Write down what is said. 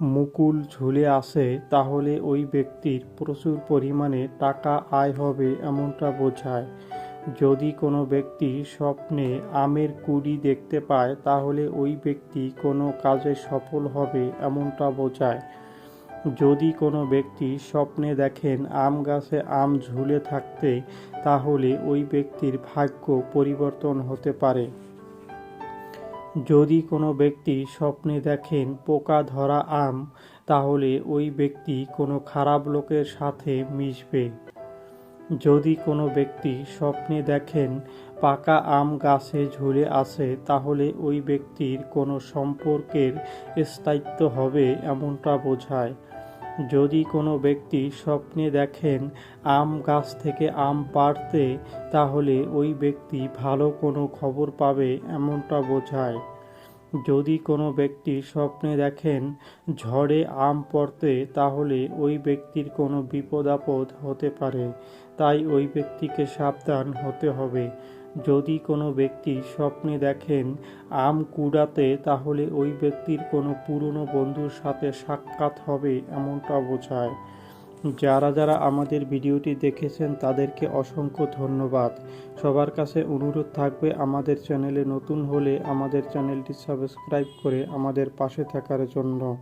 মুকুল ঝুলে আসে তাহলে ওই ব্যক্তির প্রচুর পরিমাণে টাকা আয় হবে এমনটা বোঝায়। যদি কোনো ব্যক্তি স্বপ্নে আমের কুড়ি দেখতে পায়, তাহলে ওই ব্যক্তি কোনো কাজে সফল হবে এমনটা বোঝায়। যদি কোনো ব্যক্তি স্বপ্নে দেখেন আম গাছে আম ঝুলে থাকতে, তাহলে ওই ব্যক্তির ভাগ্য পরিবর্তন হতে পারে। যদি কোনো ব্যক্তি স্বপ্নে দেখেন পোকা ধরা আম, তাহলে ওই ব্যক্তি কোনো খারাপ লোকের সাথে মিশবে। যদি কোনো ব্যক্তি স্বপ্নে দেখেন পাকা আম গাছে ঝুলে আছে, তাহলে ওই ব্যক্তির কোনো সম্পর্কের স্থায়িত্ব হবে এমনটা বোঝায়। যদি কোনো ব্যক্তি স্বপ্নে দেখেন আম গাছ থেকে আম পাড়তে, তাহলে ওই ব্যক্তি ভালো কোনো খবর পাবে এমনটা বোঝায়। যদি কোনো ব্যক্তি স্বপ্নে দেখেন ঝড়ে আম পড়তে, তাহলে ওই ব্যক্তির কোনো বিপদ আপদ হতে পারে। তাই ওই ব্যক্তিকে সাবধান হতে হবে। যদি কোনো ব্যক্তি স্বপ্নে দেখেন আম কুড়াতে, তাহলে ওই ব্যক্তির কোনো পুরনো বন্ধুর সাথে সাক্ষাৎ হবে এমনটা বোঝায়। যারা যারা আমাদের ভিডিওটি দেখেছেন, তাদেরকে অসংখ্য ধন্যবাদ। সবার কাছে অনুরোধ থাকবে, আমাদের চ্যানেলে নতুন হলে আমাদের চ্যানেলটি সাবস্ক্রাইব করে আমাদের পাশে থাকার জন্য।